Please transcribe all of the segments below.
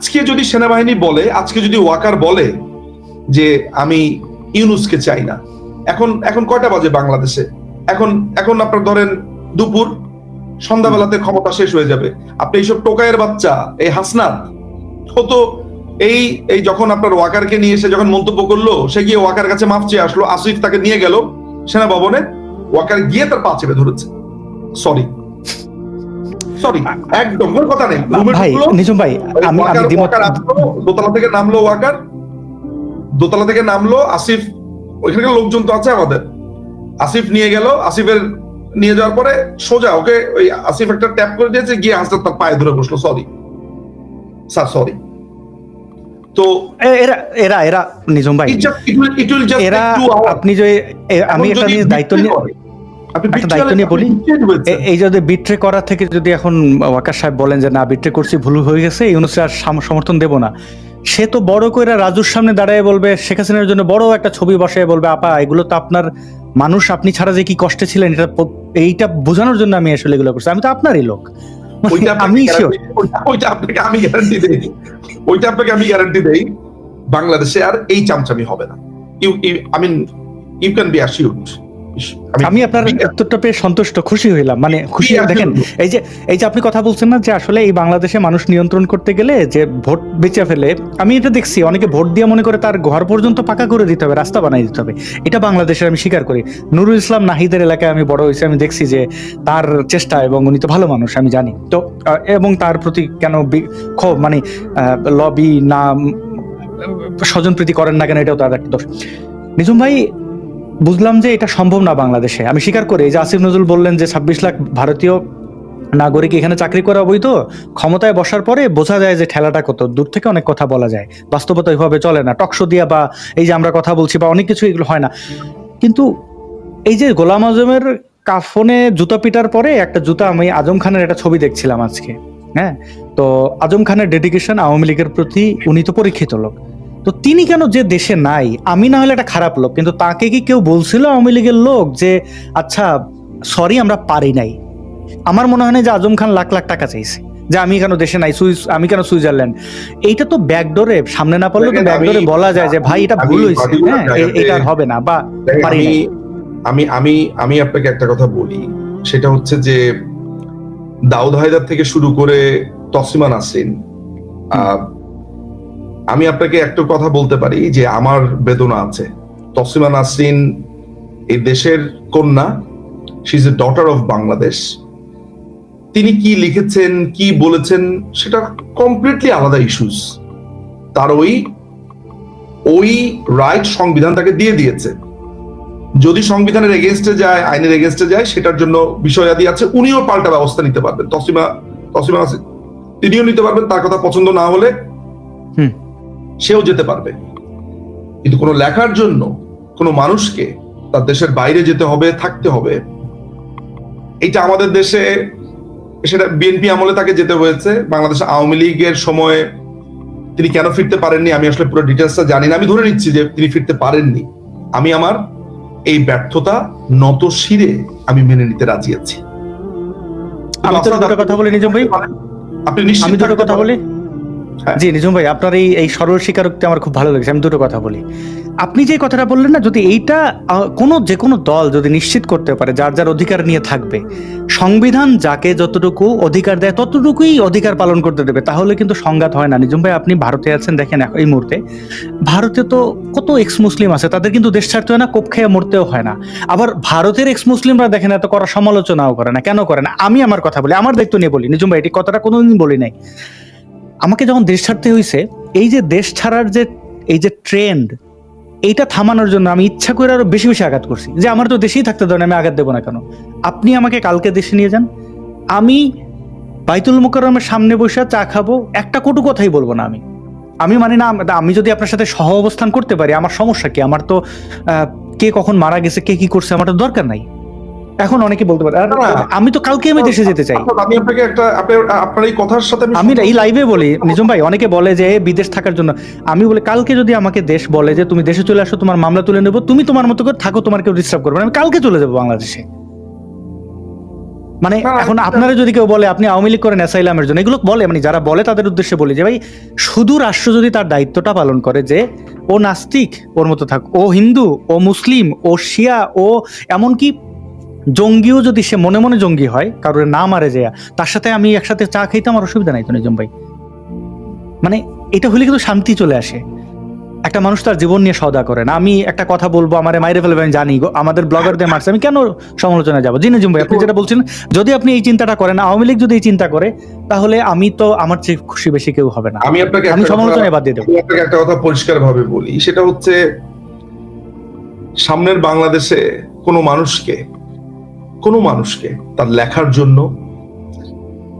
আজকে যদি সেনাবাহিনী বলে, আজকে যদি ওয়াকার বলে যে আমি ইউনুসকে চাই না, এখন এখন কয়টা বাজে বাংলাদেশে? এখন এখন আপনার ধরেন দুপুর, সন্ধ্যাবেলাতে ক্ষমতা শেষ হয়ে যাবে। আপনি এইসব টোকায়ের বাচ্চা, এই হাসনাত, ও তো এই এই যখন আপনার ওয়াকারকে নিয়ে এসে যখন মন্তব্য করল, সে গিয়ে ওয়াকার কাছে মাফ চেয়ে আসলো, আসিফ তাকে নিয়ে গেল সেনা ভবনে ওয়াকার গিয়ে তার পা চেপে ধরেছে। সরি সরি একদম কোনো কথা নেই। ভাই নিজম ভাই আমি আমি দ্বিমত দোতলা থেকে নামলো ওয়াকার। দোতলা থেকে নামলো আসিফ ওইখানকার লোকজন তো আছে আমাদের। আসিফ নিয়ে গেল আসিফের নিয়ে যাওয়ার পরে সোজা ওকে ওই আসিফ একটা ট্যাপ করে দিয়েছে গিয়ে হাসতে তার পায়ে ধরে বসল সরি স্যার সরি তো এরা এরা এরা নিজম ভাই এরা. আপনি যে আমি একটা দায়িত্ব নিয়ে একটা দায়িত্ব নিয়ে বলি। betray হয়েছেন। এ- এই যদি বিট্রে করা থেকে যদি এখন ওয়াকার সাহেব বলেন যে না বিট্রে করছি ভুল হয়ে গেছে ইউনুসে আর সমর্থন দেব না। সে তো বড় করে রাজুর সামনে দাঁড়ায় বলবে শেখ হাসিনার জন্য বড় একটা ছবি বসায় বলবে আপা এগুলো তো আপনার মানুষ আপনি ছাড়া যে কি কষ্টে ছিলেন এটা এইটা বোঝানোর জন্য আমি আসলে এগুলো করছি। আমি তো আপনারই লোক। আমি ওইটা- ওইটা আপনাকে আমি গ্যারান্টি দেই ওইটা আপনাকে আমি গ্যারান্টি দেই বাংলাদেশে আর এই চামচামি হবে না। You I mean you can be assured আমি আপনার উত্তরটা পেয়ে সন্তুষ্ট খুশি হইলাম। মানে খুশি দেখেন এই যে এই যে আপনি কথা বলছেন না যে আসলে এই বাংলাদেশে মানুষ নিয়ন্ত্রণ করতে গেলে যে ভোট বেঁচে ফেলে আমি এটা দেখছি অনেকে ভোট দিয়ে মনে করে তার ঘর পর্যন্ত পাকা করে দিতে হবে রাস্তা বানাই দিতে হবে। এটা বাংলাদেশের আমি স্বীকার করি। নুরুল ইসলাম নাহিদের এলাকায় আমি বড় হয়েছি আমি দেখছি যে তার চেষ্টা এবং উনি তো ভালো মানুষ আমি জানি। তো এবং তার প্রতি কেন ক্ষোভ মানে লবি না স্বজন প্রীতি করেন না কেন এটাও তার একটা দোষ। নিজুম ভাই বুঝলাম যে এটা সম্ভব না বাংলাদেশে। আমি স্বীকার করি যে আসিফ নজরুল বললেন যে ছাব্বিশ লাখ ভারতীয় নাগরিক এখানে চাকরি করা বৈধ ক্ষমতায় বসার পরে বোঝা যায় যে ঠেলাটা কত, দূর থেকে অনেক কথা বলা যায়। বাস্তবতা ওইভাবে চলে না, টকশো দিয়া বা এই যে আমরা কথা বলছি বা অনেক কিছু এগুলো হয় না। কিন্তু এই যে গোলাম আজমের কাফনে জুতা পিটার পরে একটা জুতা আমি আজম খানের একটা ছবি দেখছিলাম আজকে হ্যাঁ? তো আজম খানের ডেডিকেশন আওয়ামী লীগের প্রতি উনি তো পরীক্ষিত লোক। তো তিনি কেন যে দেশে নাই? আমি না হলে একটা খারাপ লোক। কিন্তু তাকে কি কেউ বলছিল আওয়ামী লীগের লোক যে আচ্ছা সরি আমরা পারি নাই আমার মনে হয় না যে আজম খান লাখ লাখ টাকা চাইছে। যে আমি কেন দেশে নাই সুইস আমি কেন সুইজারল্যান্ড? এইটা তো ব্যাকডোরে সামনে না পারলে তো ব্যাকডোরে বলা যায় যে ভাই এটা ভুল হয়েছে। হ্যাঁ এটা আর হবে না বা পারি আমি আমি আমি আপনাকে একটা কথা বলি। সেটা হচ্ছে যে দাউদ হায়দার থেকে শুরু করে তসিমা নাসরিন আহ, আমি আপনাকে একটা কথা বলতে পারি যে আমার বেদনা আছে। তসিমা নাসরিন এই দেশের কন্যা she is a daughter of Bangladesh তিনি কি লিখেছেন, কি বলেছেন, সেটা কমপ্লিটলি আলাদা ইস্যুস তার ওই ওই রাইট সংবিধান তাকে দিয়ে দিয়েছে। যদি সংবিধানের এগেনস্টে যায়, আইনের এগেনস্টে যায়, সেটার জন্য বিষয়াদি আছে, উনিও পাল্টা ব্যবস্থা নিতে পারবেন। তসিমা তসিমা তিনিও নিতে পারবেন, তার কথা পছন্দ না হলে। সেও যেতে পারবে। কিন্তু কোনো লেখার জন্য কোনো মানুষকে তার দেশের বাইরে যেতে হবে থাকতে হবে এটা আমাদের দেশে সেটা বিএনপি আমলে তাকে যেতে হয়েছে। বাংলাদেশ আওয়ামী লীগের সময় তিনি কেন ফিরতে পারেননি আমি আসলে পুরো ডিটেলসটা জানি না। আমি ধরে নিচ্ছি যে তিনি ফিরতে পারেননি। আমি আমার এই ব্যর্থতা নত শিরে আমি মেনে নিতে রাজি আছি। আমি তো কথা বলি নিজম ভাই আপনি নিশ্চিত কথা। বলি। জি নিজম ভাই, আপনার এই এই সরল স্বীকারোক্তি আমার খুব ভালো লেগেছে, আমি দুটো কথা বলি। আপনি যে কথাটা বললেন না, যদি এইটা কোনো, যে কোনো দল যদি নিশ্চিত করতে পারে, যার যার অধিকার নিয়ে থাকবে, সংবিধান যাকে যতটুকু অধিকার দেয়, ততটুকুই অধিকার পালন করতে দেবে, তাহলে কিন্তু সংঘাত হয় না। নিজম ভাই, আপনি ভারতে আছেন, দেখেন এই মুহূর্তে। ভারতে তো কত এক্স মুসলিম আছে, তাদের কিন্তু দেশ ছাড়তে হয় না, কোপ খেয়ে মরতেও হয় না। আবার ভারতের এক্স মুসলিমরা দেখেন এত করা, সমালোচনাও করে না, কেন করে না? আমি আমার কথা বলি, আমার দায়িত্ব নিয়ে বলি। নিজম ভাই, এটি কথাটা কোনোদিন বলি নাই। আমাকে যখন দেশ ছাড়তে হয়েছে এই যে দেশ ছাড়ার যে, এই যে ট্রেন্ড এইটা থামানোর জন্য আমি ইচ্ছা করে আরও বেশি বেশি আঘাত করছি। যে আমার তো দেশেই থাকতে দেন আমি আঘাত দেবো না কেন? আপনি আমাকে কালকে দেশে নিয়ে যান। আমি বাইতুল মুকাররমের সামনে বসে চা খাব, একটা কটু কথাই বলব না আমি। আমি মানি না আমি যদি আপনার সাথে সহ অবস্থান করতে পারি, আমার সমস্যা কি? আমার তো কে কখন মারা গেছে, কে কি করছে, আমার তো দরকার নাই। এখন অনেকে বলতে পারে। আর। আমি তো কালকে আমি দেশে যেতে চাই। আমি আপনাকে একটা আপনার এই কথার সাথে আমি আমি এই লাইভে বলি নিজম ভাই অনেকে বলে যে বিদেশ থাকার জন্য। আমি বলি কালকে যদি আমাকে দেশ বলে যে তুমি দেশে চলে আসো তোমার মামলা তুলে নেব তুমি তোমার মতো করে থাকো তোমার কেউ ডিস্টার্ব করবে আমি কালকে চলে যাব বাংলাদেশে। মানে এখন আপনারা যদি কেউ বলে আপনি আওয়ামী লীগ করেন অ্যাসাইলামের জন্য এগুলো বলে মানে যারা বলে তাদের উদ্দেশ্যে বলি যে ভাই শুধু রাষ্ট্র যদি তার দায়িত্বটা পালন করে যে ও নাস্তিক ওর মতো থাক ও হিন্দু ও মুসলিম ও শিয়া ও এমনকি জঙ্গিও যদি সে মনে মনে জঙ্গি হয় কারোর না মারে যায় তার সাথে আমি একসাথে চা খাইতে আমার অসুবিধা নাই তো নিজম ভাই। মানে এটা হলে কিন্তু শান্তি চলে আসে। একটা মানুষ তার জীবন নিয়ে সদা করে না আমি একটা কথা বলব আমার মাইরে ফেলবে আমি জানি আমাদের ব্লগারদের মারছে আমি কেন সমালোচনায় যাব? জি নাজিম ভাই আপনি যেটা বলছেন যদি আপনি এই চিন্তাটা করেন আওয়ামী লীগ যদি এই চিন্তা করে তাহলে আমি তো আমার চেয়ে খুশি বেশি কেউ হবে না। আমি আপনাকে আমি সমালোচনায় বাদ দিয়ে দেবো। আপনাকে একটা কথা পরিষ্কার ভাবে বলি সেটা হচ্ছে সামনের বাংলাদেশে কোনো মানুষকে কোনো মানুষকে তার লেখার জন্য,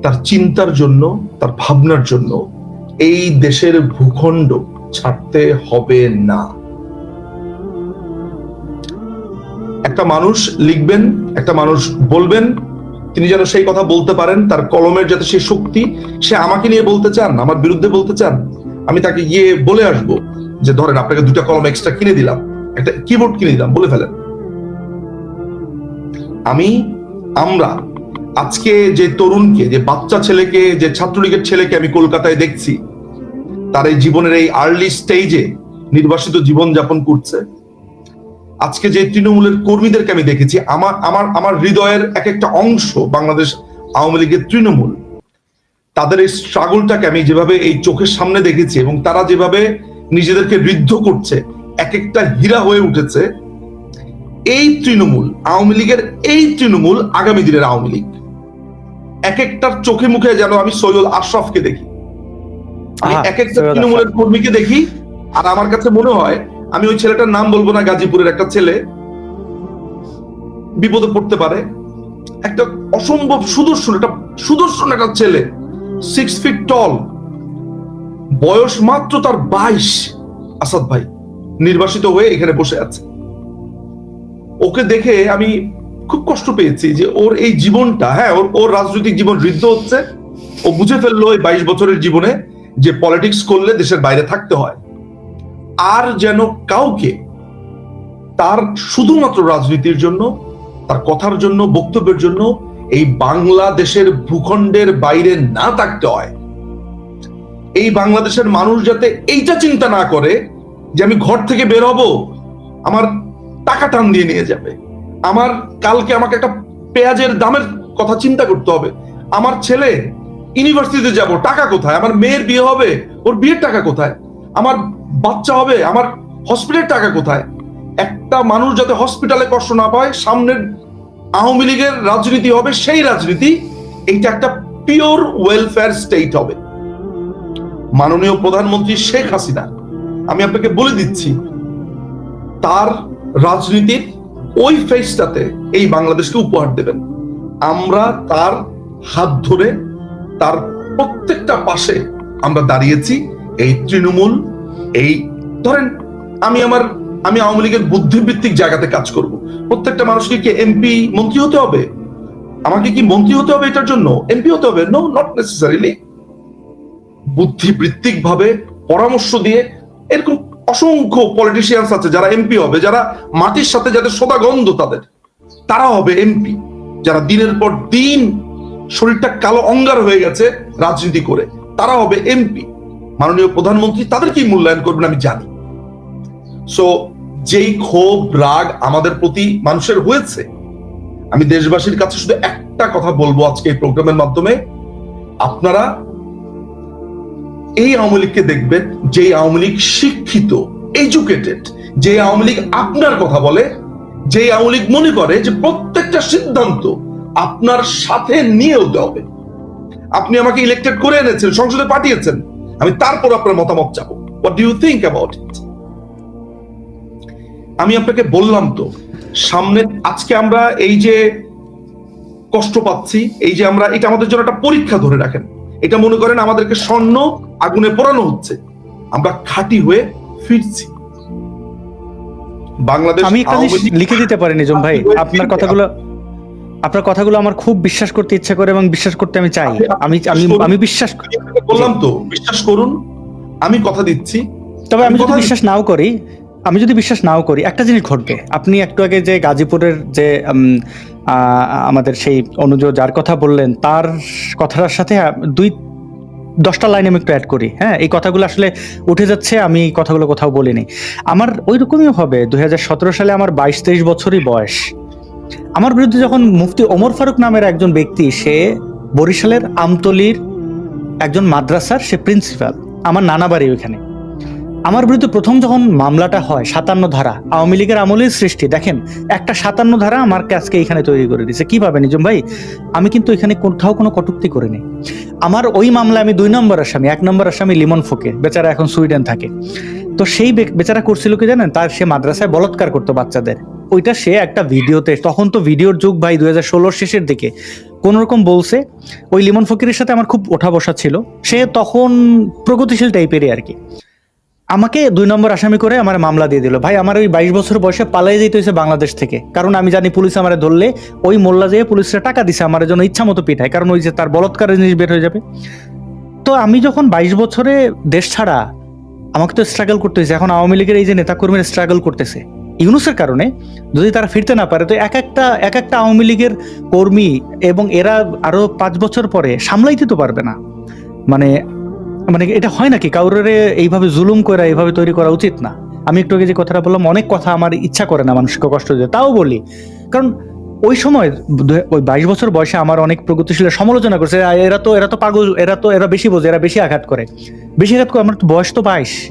তার চিন্তার জন্য, তার ভাবনার জন্য এই দেশের ভূখণ্ড ছাড়তে হবে না। একটা মানুষ লিখবেন, একটা মানুষ বলবেন, তিনি যেন সেই কথা বলতে পারেন, তার কলমের যাতে সেই শক্তি সে আমাকে নিয়ে বলতে চান, আমার বিরুদ্ধে বলতে চান, আমি তাকে গিয়ে বলে আসব যে, ধরেন আপনাকে দুটা কলম এক্সট্রা কিনে দিলাম, একটা কিবোর্ড কিনে দিলাম, বলে ফেলেন। আমি, আমরা, আজকে যে তরুণকে, যে বাচ্চা ছেলেকে, যে ছাত্রলীগের ছেলেকে আমি কলকাতায় দেখছি, তার এই জীবনের এই আর্লি স্টেজে নির্বাসিত জীবন যাপন করছে। আজকে যে তৃণমূলের কর্মীদেরকে আমি দেখেছি, আমার আমার আমার হৃদয়ের এক একটা অংশ বাংলাদেশ আওয়ামী লীগের তৃণমূল। তাদের এই স্ট্রাগলটাকে আমি যেভাবে এই চোখের সামনে দেখেছি এবং তারা যেভাবে নিজেদেরকে ঋদ্ধ করছে এক একটা হীরা হয়ে উঠেছে এই তৃণমূল আওয়ামী লীগের এই তৃণমূল আগামী দিনের আওয়ামী লীগ। এক একটার চোখে মুখে যেন আমি সৈয়দ আশরাফকে দেখি। আমি এক একটা তৃণমূলের কর্মীকে দেখি আর আমার কাছে মনে হয় আমি ওই ছেলেটার নাম বলব না গাজীপুরের একটা ছেলে বিপদে পড়তে পারে। একটা অসম্ভব সুদর্শন একটা সুদর্শন একটা ছেলে সিক্স ফিট টল বয়স মাত্র তার বাইশ আসাদ ভাই নির্বাসিত হয়ে এখানে বসে আছে। ওকে দেখে আমি খুব কষ্ট পেয়েছি যে ওর এই জীবনটা হ্যাঁ ওর ওর রাজনৈতিক জীবন ঋদ্ধ হচ্ছে। ও বুঝে ফেলল এই বাইশ বছরের জীবনে যে পলিটিক্স করলে দেশের বাইরে থাকতে হয়। আর যেন কাউকে তার শুধুমাত্র রাজনীতির জন্য, তার কথার জন্য, বক্তব্যের জন্য এই বাংলাদেশের ভূখণ্ডের বাইরে না থাকতে হয়। এই বাংলাদেশের মানুষ যাতে এইটা চিন্তা না করে যে আমি ঘর থেকে বের হব, আমার টাকা টান দিয়ে নিয়ে যাবে। আমার কালকে আমাকে একটা পেঁয়াজের দামের কথা চিন্তা করতে হবে। আমার ছেলে ইউনিভার্সিটিতে যাব, টাকা কোথায়? আমার মেয়ের বিয়ে হবে, ওর বিয়ের টাকা কোথায়? আমার বাচ্চা হবে, আমার হসপিটালের টাকা কোথায়? একটা মানুষ যাতে হসপিটালে কষ্ট না পায়, সামনের আওয়ামী লীগের রাজনীতি হবে, সেই রাজনীতি, এইটা একটা পিওর ওয়েলফেয়ার স্টেট হবে। মাননীয় প্রধানমন্ত্রী শেখ হাসিনা, আমি আপনাকে বলে দিচ্ছি, তার রাজনীতির ওই ফেসটাতে এই বাংলাদেশকে উপহার দেবেন। আমরা তার হাত ধরে, তার প্রত্যেকটা পাশে আমরা দাঁড়িয়েছি। এই তৃণমূল, এই ধরেন আমি আমার, আমি আওয়ামী লীগের বুদ্ধিবৃত্তিক জায়গাতে কাজ করব। প্রত্যেকটা মানুষকে কি এমপি মন্ত্রী হতে হবে? আমাকে কি মন্ত্রী হতে হবে এটার জন্য? এমপি হতে হবে? নো নট নেসেসারিলি বুদ্ধিবৃত্তিক ভাবে পরামর্শ দিয়ে এরকম অসংখ্য পলিটিশিয়ানস আছে, যারা এমপি হবে, যারা মাটির সাথে যাদের সদা গন্ধ তাদের। তারা হবে এমপি যারা দিনের পর দিন শরীরটা কালো অঙ্গার হয়ে গেছে রাজনীতি করে তারা হবে এমপি মাননীয় প্রধানমন্ত্রী তাদের কি মূল্যায়ন করবেন আমি জানি। সো যেই ক্ষোভ, রাগ আমাদের প্রতি মানুষের হয়েছে, আমি দেশবাসীর কাছে শুধু একটা কথা বলব আজকে এই প্রোগ্রামের মাধ্যমে। আপনারা এই আওয়ামী লীগকে দেখবেন যে আওয়ামী লীগ শিক্ষিত এডুকেটেড যে আওয়ামী লীগ আপনার কথা বলে, যে আওয়ামী লীগ মনে করে যে প্রত্যেকটা সিদ্ধান্ত আপনার সাথে নিয়েও হবে। আপনি আমাকে ইলেক্টেড করে এনেছেন, সংসদে পাঠিয়েছেন, আমি তারপর আপনার মতামত চাবো। What do you think about it আমি আপনাকে বললাম তো, সামনে আজকে আমরা এই যে কষ্ট পাচ্ছি, এই যে আমরা, এটা আমাদের জন্য একটা পরীক্ষা ধরে রাখেন। এটা মনে করেন আমাদেরকে স্বর্ণ আগুনে পোড়ানো হচ্ছে। আমরা খাঁটি হয়ে ফিরছি। বাংলাদেশ আমি একটা জিনিস লিখে দিতে পারি নিজম ভাই। আপনার কথাগুলো আপনার কথাগুলো আমার খুব বিশ্বাস করতে ইচ্ছা করে এবং বিশ্বাস করতে আমি চাই। আমি আমি আমি বিশ্বাস বললাম তো বিশ্বাস করুন। আমি কথা দিচ্ছি। তবে আমি যদি বিশ্বাস নাও করি আমি যদি বিশ্বাস নাও করি একটা জিনিস ঘটবে। আপনি একটু আগে যে গাজীপুরের যে আমাদের সেই অনুজ যার কথা বললেন তার কথাটার সাথে দুই দশটা লাইন আমি একটু অ্যাড করি। হ্যাঁ এই কথাগুলো আসলে উঠে যাচ্ছে আমি এই কথাগুলো কোথাও বলিনি। আমার ওই রকমই হবে দুই হাজার সতেরো সালে আমার বাইশ তেইশ বছরই বয়স। আমার বিরুদ্ধে যখন মুফতি ওমর ফারুক নামের একজন ব্যক্তি সে বরিশালের আমতলির একজন মাদ্রাসার সে প্রিন্সিপাল আমার নানা বাড়ি ওইখানে। আমার বিরুদ্ধে প্রথম যখন মামলাটা হয়, সাতান্ন ধারা, আওয়ামী লীগের আমলের সৃষ্টি, দেখেন, একটা সাতান্ন ধারা আমার কাছকে এখানে তৈরি করে দিয়েছে। কীভাবে নিজম ভাই? আমি কিন্তু এখানে কোথাও কোনো কটুক্তি করিনি। আমার ওই মামলায় আমি দুই নম্বর আসামি, এক নম্বর আসামি লিমন ফকির বেচারা এখন সুইডেন থাকে। তো সেই বেচারা করছিল কি জানেন? তার সে মাদ্রাসায় বলৎকার করতো বাচ্চাদের। ওইটা সে একটা ভিডিওতে, তখন তো ভিডিওর যুগ ভাই, দুই হাজার ষোলোর শেষের দিকে। কোন রকম বলছে, ওই লিমন ফকিরের সাথে আমার খুব ওঠা বসা ছিল। সে তখন প্রগতিশীল টাইপেরই আর কি। আমাকে দুই নম্বর আসামি করে আমার মামলা দিয়ে দিল। ভাই, আমার ওই বাইশ বছর বয়সে পালাই যেতে হয়েছে বাংলাদেশ থেকে। কারণ আমি জানি পুলিশ আমার ধরলে ওই মোল্লা যেয়ে পুলিশরা টাকা দিছে, আমার জন্য ইচ্ছা মতো পিঠায় কারণ ওই যে তার বলৎকারের জিনিস বের হয়ে যাবে। তো আমি যখন বাইশ বছরে দেশ ছাড়া আমাকে তো স্ট্রাগল করতে হয়েছে, এখন আওয়ামী লীগের এই যে নেতাকর্মীরা স্ট্রাগল করতেছে, ইউনুসের কারণে যদি তারা ফিরতে না পারে, তো এক একটা এক একটা আওয়ামী লীগের কর্মী এবং এরা আরও পাঁচ বছর পরে সামলাইতে তো পারবে না। মানে মানে এটা হয় নাকি? কাউরের এইভাবে জুলুম করা এইভাবে তৈরি করা উচিত না? আমি একটু আগে যে কথাটা বললাম অনেক কথা আমার ইচ্ছা করে না মানুষকে কষ্ট দিতে তাও বলি। কারণ ওই সময় ওই বাইশ বছর বয়সে আমার অনেক প্রগতিশীল সমালোচনা করছে "আ, এরা তো এরা তো পাগল এরা তো এরা বেশি বোঝে এরা বেশি আঘাত করে। বেশি আঘাত করে আমার তো বয়স তো বাইশ।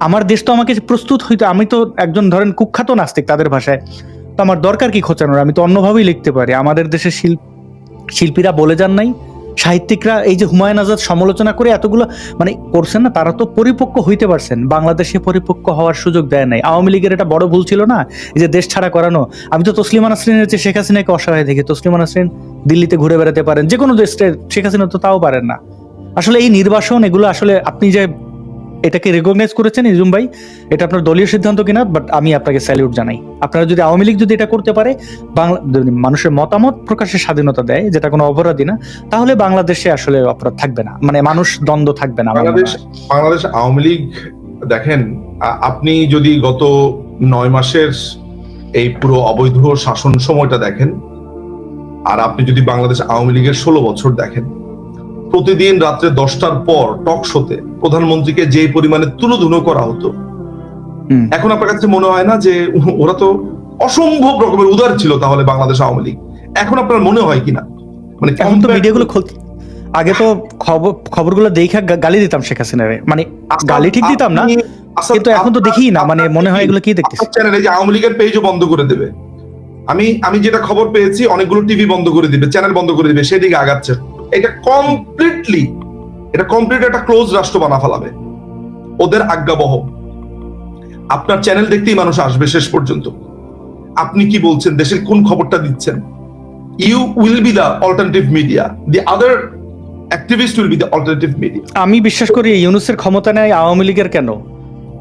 আমার দেশ তো আমাকে প্রস্তুত হইতো আমি তো একজন ধরেন কুখ্যাত নাস্তিক তাদের ভাষায়। তো আমার দরকার কি খোঁচানোর? আমি তো অন্যভাবেই লিখতে পারি। আমাদের দেশের শিল্প শিল্পীরা বলে যান নাই সাহিত্যিকরা এই যে হুমায়ুন আজাদ সমালোচনা করে এতগুলো মানে করছেন না, তারা তো পরিপক্ক হইতে পারছেন। বাংলাদেশে পরিপক্ক হওয়ার সুযোগ দেয় নাই। আওয়ামী লীগের এটা বড় ভুল ছিল না? এই যে দেশ ছাড়া করানো। আমি তো তসলিমা নাসরিনের হচ্ছে শেখ হাসিনাকে অসহায় দেখি। তসলিমা নাসরিন দিল্লিতে ঘুরে বেড়াতে পারেন। যে কোনো দেশে শেখ হাসিনা তো তাও পারেন না। আসলে এই নির্বাসন, এগুলো আসলে আপনি যে এটাকে রেকগনাইজ করেছেন ইজুম ভাই? এটা আপনার দলীয় সিদ্ধান্ত কিনা? বাট আমি আপনাকে স্যালিউট জানাই। আপনারা যদি আওয়ামী লীগ যদি এটা করতে পারে বাংলা মানুষের মতামত প্রকাশের স্বাধীনতা দেয় যেটা কোনো অপরাধী না তাহলে বাংলাদেশে আসলে অপরাধ থাকবে না। মানে মানুষ দ্বন্দ্ব থাকবে না বাংলাদেশ বাংলাদেশ আওয়ামী লীগ দেখেন আপনি যদি গত নয় মাসের এই পুরো অবৈধ শাসন সময়টা দেখেন আর আপনি যদি বাংলাদেশ আওয়ামী লীগের ষোলো বছর দেখেন প্রতিদিন রাত্রে দশটার পর টক শোতে প্রধানমন্ত্রীকে যে পরিমাণে তুলোধুনো করা হতো। এখন আপনার কাছে মনে হয় না যে ওরা তো অসম্ভব রকমের উদার ছিল তাহলে বাংলাদেশ আওয়ামী লীগ? এখন আপনার মনে হয় কিনা? মানে এখন তো মিডিয়াগুলো আগে তো খবর খবরগুলো দেখে গালি দিতাম শেখ হাসিনারে। মানে গালি ঠিক দিতাম না আসাদ, কিন্তু এখন তো দেখি না মানে মনে হয় এগুলো কি দেখতেছি? চ্যানেলে যে আওয়ামী লীগের পেজও বন্ধ করে দেবে। আমি আমি যেটা খবর পেয়েছি অনেকগুলো টিভি বন্ধ করে দিবে চ্যানেল বন্ধ করে দিবে সেদিকে আগাচ্ছে। এটা কমপ্লিটলি এটা কমপ্লিট একটা ক্লোজ রাষ্ট্র বানা ফেলাবে। ওদের আজ্ঞাবহ। আপনার চ্যানেল দেখতেই মানুষ আসবে শেষ পর্যন্ত। আপনি কি বলছেন? দেশের কোন খবরটা দিচ্ছেন? You will be the alternative media the other activist will be the alternative media আমি বিশ্বাস করি ইউনুসের ক্ষমতা নেই আওয়ামী লীগের কেন?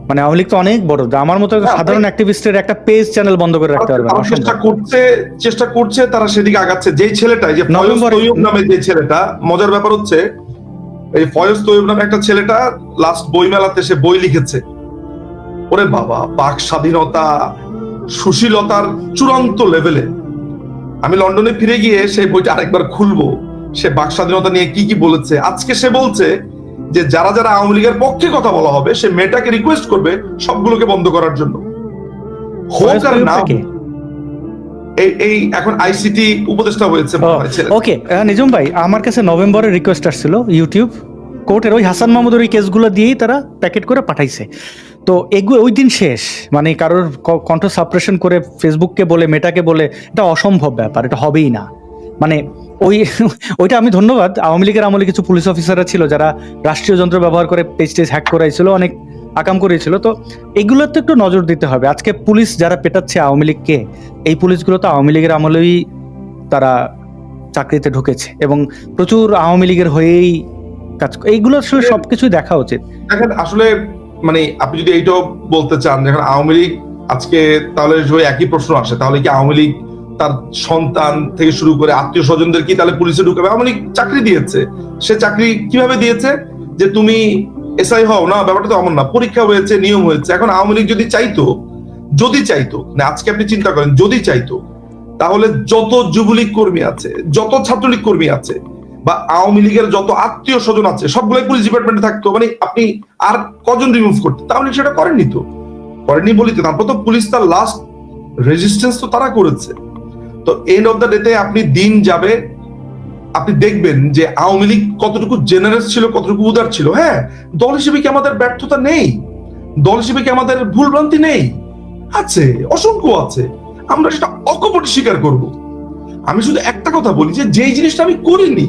মানে আওয়ামী লীগ তো অনেক বড়। আমার মতো সাধারণ অ্যাক্টিভিস্টের একটা পেজ চ্যানেল বন্ধ করে রাখতে পারবে চেষ্টা করছে চেষ্টা করছে তারা সেদিকে আগাচ্ছে। যেই ছেলেটা যে ফয়জ তৈয়ব নামে যে ছেলেটা মজার ব্যাপার হচ্ছে এই ফয়জ তৈয়ব নামে একটা ছেলেটা লাস্ট বইমেলাতে সে বই লিখেছে। ওরে বাবা বাক স্বাধীনতা সুশীলতার চূড়ান্ত লেভেলে আমি লন্ডনে ফিরে গিয়ে সেই বইটা আরেকবার খুলবো। সে বাক স্বাধীনতা নিয়ে কি কি বলেছে? আজকে সে বলছে যে যারা যারা আওয়ামী লীগের পক্ষে কথা বলা হবে সে মেয়েটাকে রিকোয়েস্ট করবে সবগুলোকে বন্ধ করার জন্য। হোক আর না এই এই এখন আইসিটি উপদেষ্টা হয়েছে ওকে নিজম ভাই আমার কাছে নভেম্বরে রিকোয়েস্ট আসছিল ইউটিউব কোর্টের ওই হাসান মাহমুদের ওই কেসগুলো দিয়েই তারা প্যাকেট করে পাঠাইছে। তো এগুলো ওই দিন শেষ মানে কারোর কণ্ঠ সাপ্রেশন করে ফেসবুককে বলে মেটাকে বলে এটা অসম্ভব ব্যাপার এটা হবেই না। মানে ওই ওইটা আমি ধন্যবাদ। আওয়ামী লীগের আমলে কিছু পুলিশ অফিসাররা ছিল যারা রাষ্ট্রীয় যন্ত্র ব্যবহার করে পেজ টেজ হ্যাক করাইছিল অনেক আকাম করেছিল। তো এগুলোর তো একটু নজর দিতে হবে। আজকে পুলিশ যারা পেটাচ্ছে আওয়ামী লীগকে এই পুলিশগুলো তো আওয়ামী লীগের আমলেই তারা চাকরিতে ঢুকেছে এবং প্রচুর আওয়ামী লীগের হয়েই কাজ এইগুলো আসলে সবকিছুই দেখা উচিত। দেখেন আসলে মানে আপনি যদি এইটাও বলতে চান দেখেন আওয়ামী লীগ আজকে তাহলে একই প্রশ্ন আসে তাহলে কি আওয়ামী লীগ তার সন্তান থেকে শুরু করে আত্মীয় স্বজনদের কি তাহলে পুলিশে ঢুকাবে? লীগ চাকরি দিয়েছে। সে চাকরি কীভাবে দিয়েছে? যে তুমি এসআই হও না, ব্যাপারটা তো এমন না। পরীক্ষা হয়েছে, নিয়ম হয়েছে। এখন আওয়ামী লীগ যদি চাইতো যদি চাইতো না আজকে আপনি চিন্তা করেন, যদি চাইতো, তাহলে যত যুবলীগ কর্মী আছে, যত ছাত্রলীগ কর্মী আছে, বা আওয়ামী লীগের যত আত্মীয় স্বজন আছে সবগুলো পুলিশ ডিপার্টমেন্টে থাকতো মানে আপনি আর কজন রিমুভ করতে তাহলে সেটা করেননি তো। করেননি বলিতে তারপর তো পুলিশ তার লাস্ট রেজিস্ট্যান্স তো তারা করেছে। তো এন্ড অফ দ্য ডেতে আপনি দিন যাবে, আপনি দেখবেন যে আওয়ামী লীগ কতটুকু জেনারেস ছিল, কতটুকু উদার ছিল হ্যাঁ? দল হিসেবে কি আমাদের ব্যর্থতা নেই? দল হিসেবে কি আমাদের ভুলভ্রান্তি নেই? আছে, অসংখ্য আছে। আমরা সেটা অকপট স্বীকার করব। আমি শুধু একটা কথা বলি যে যেই জিনিসটা আমি করিনি,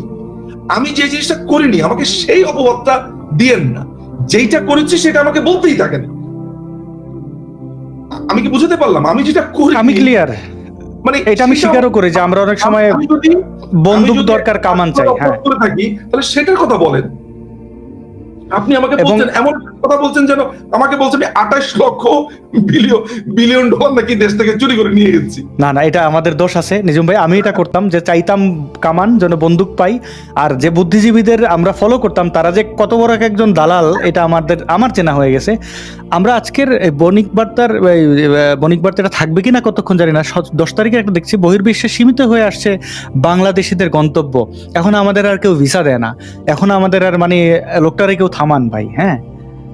আমি যে জিনিসটা করিনি, আমাকে সেই অপবাদটা দিয়েন না। যেইটা করেছি সেটা আমাকে বলতেই থাকেন। আমি কি বুঝতে পারলাম? আমি যেটা করি আমি ক্লিয়ার মানে এটা আমি স্বীকারও করি যে আমরা অনেক সময় বন্দুক দরকার কামান চাই হ্যাঁ। থাকি তাহলে সেটার কথা বলেন। আপনি আমাকে বলছেন এমন কথা বলছেন যেন আমাকে বলছেন আঠাশ লক্ষ বিলিয়ন বিলিয়ন ডলার নাকি দেশ থেকে চুরি করে নিয়ে গেছি না না, এটা আমাদের দোষ আছে। নিজম ভাই, আমি এটা করতাম যে চাইতাম কামান, যেন বন্দুক পাই। আর যে বুদ্ধিজীবীদের আমরা ফলো করতাম, তারা যে কত বড় এক একজন দালাল, এটা আমাদের, আমার চেনা হয়ে গেছে। আমরা আজকের বণিক বার্তার বণিক বার্তাটা থাকবে কিনা কতক্ষণ জানি না। দশ তারিখে একটা দেখছি, বহির্বিশ্বে সীমিত হয়ে আসছে বাংলাদেশিদের গন্তব্য। এখন আমাদের আর কেউ ভিসা দেয় না। এখন আমাদের আর মানে লোকটারে কেউ থামান ভাই হ্যাঁ?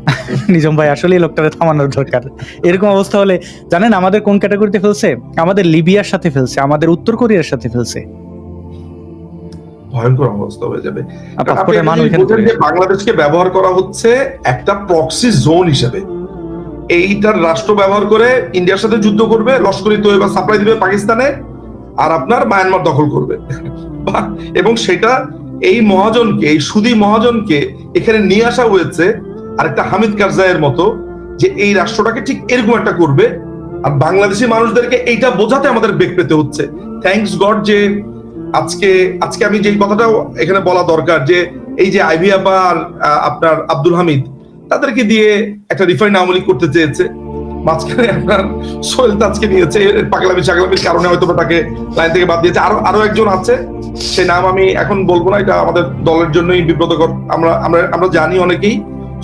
নিজম ভাই আসলে লোকটারে থামানোর দরকার। এরকম অবস্থা হলে জানেন আমাদের কোন ক্যাটাগরিতে ফেলছে? আমাদের লিবিয়ার সাথে ফেলছে আমাদের উত্তর কোরিয়ার সাথে ফেলছে। ভয়ঙ্কর অবস্থা হয়ে যাবে। বাংলাদেশকে ব্যবহার করা হচ্ছে একটা প্রক্সি জোন হিসেবে এইটার রাষ্ট্র ব্যবহার করে ইন্ডিয়ার সাথে যুদ্ধ করবে লস্করি তৈবা সাপ্লাই দিবে পাকিস্তানে আর আপনার মায়ানমার দখল করবে। এবং সেটা এই মহাজনকে এই সুদী মহাজনকে এখানে নিয়ে আসা হয়েছে আর একটা হামিদ কারজাইয়ের মতো যে এই রাষ্ট্রটাকে ঠিক এরকম একটা করবে, আর বাংলাদেশি মানুষদেরকে এইটা বোঝাতে আমাদের বেগ পেতে হচ্ছে। থ্যাঙ্কস গড যে আজকে আজকে আমি যেই কথাটাও এখানে বলা দরকার যে এই যে আইভি আপা আর আপনার আব্দুল হামিদ, তাদেরকে দিয়ে একটা রিফাইন আওয়ামী লীগ করতে চেয়েছে। মাঝখানে আপনার সোহেল তাজকে নিয়েছে, পাগলামি সাগলামির কারণে হয়তো তাকে লাইন থেকে বাদ দিয়েছে। আরও আরও একজন আছে, সে নাম আমি এখন বলব না, এটা আমাদের দলের জন্যই বিব্রতকর। আমরা আমরা আমরা জানি অনেকেই।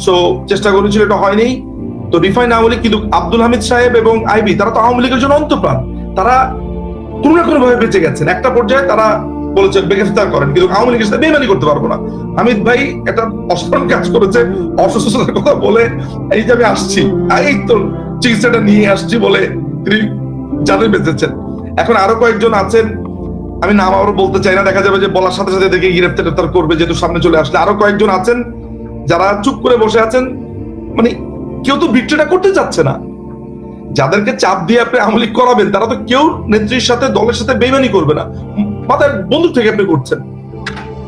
সো চেষ্টা করেছিল, এটা হয়নি। তো রিফাইন আওয়ামী লীগ কিন্তু আব্দুল হামিদ সাহেব এবং আইবি, তারা তো আওয়ামী লীগের জন্য অন্তপ্রাণ তারা কোনো না কোনো ভাবে বেঁচে গেছেন। একটা পর্যায়ে তারা বলেছেন বেগেফতার করেন। কিন্তু আওয়ামী লীগের সাথে বেমানি করতে পারব না। হামিদ ভাই একটা অসাধারণ কাজ করেছে, অসুস্থতার কথা বলে, এই যে আমি আসছি, এই তো চিকিৎসাটা নিয়ে আসছি বলে তিনি জানে বেঁচেছেন। এখন আরও কয়েকজন আছেন, আমি নাম আরও বলতে চাই না, দেখা যাবে যে বলার সাথে সাথে দেখে গ্রেফতার করবে, যেহেতু সামনে চলে আসলে। আরও কয়েকজন আছেন যারা চুপ করে বসে আছেন মানে কেউ তো বিট্রেটা করতে চাচ্ছে না। যাদেরকে চাপ দিয়ে আপনি আমলিক করাবেন, তারা তো কেউ নেত্রীর সাথে, দলের সাথে বেমানি করবে না। মাথায় বন্দুক থেকে আপনি করছেন।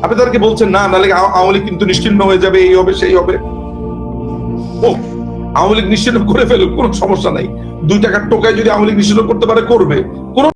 আপনি তাদেরকে বলছেন, না, নাহলে আওয়ামী লীগ কিন্তু নিশ্চিন্ন হয়ে যাবে, এই হবে, সেই হবে। ও আওয়ামী লীগ নিশ্চিন্ন করে ফেলুক কোনো সমস্যা নাই। দুই টাকার টোকায় যদি আওয়ামী লীগ নিশ্চিন্ন করতে পারে, করবে। কোনো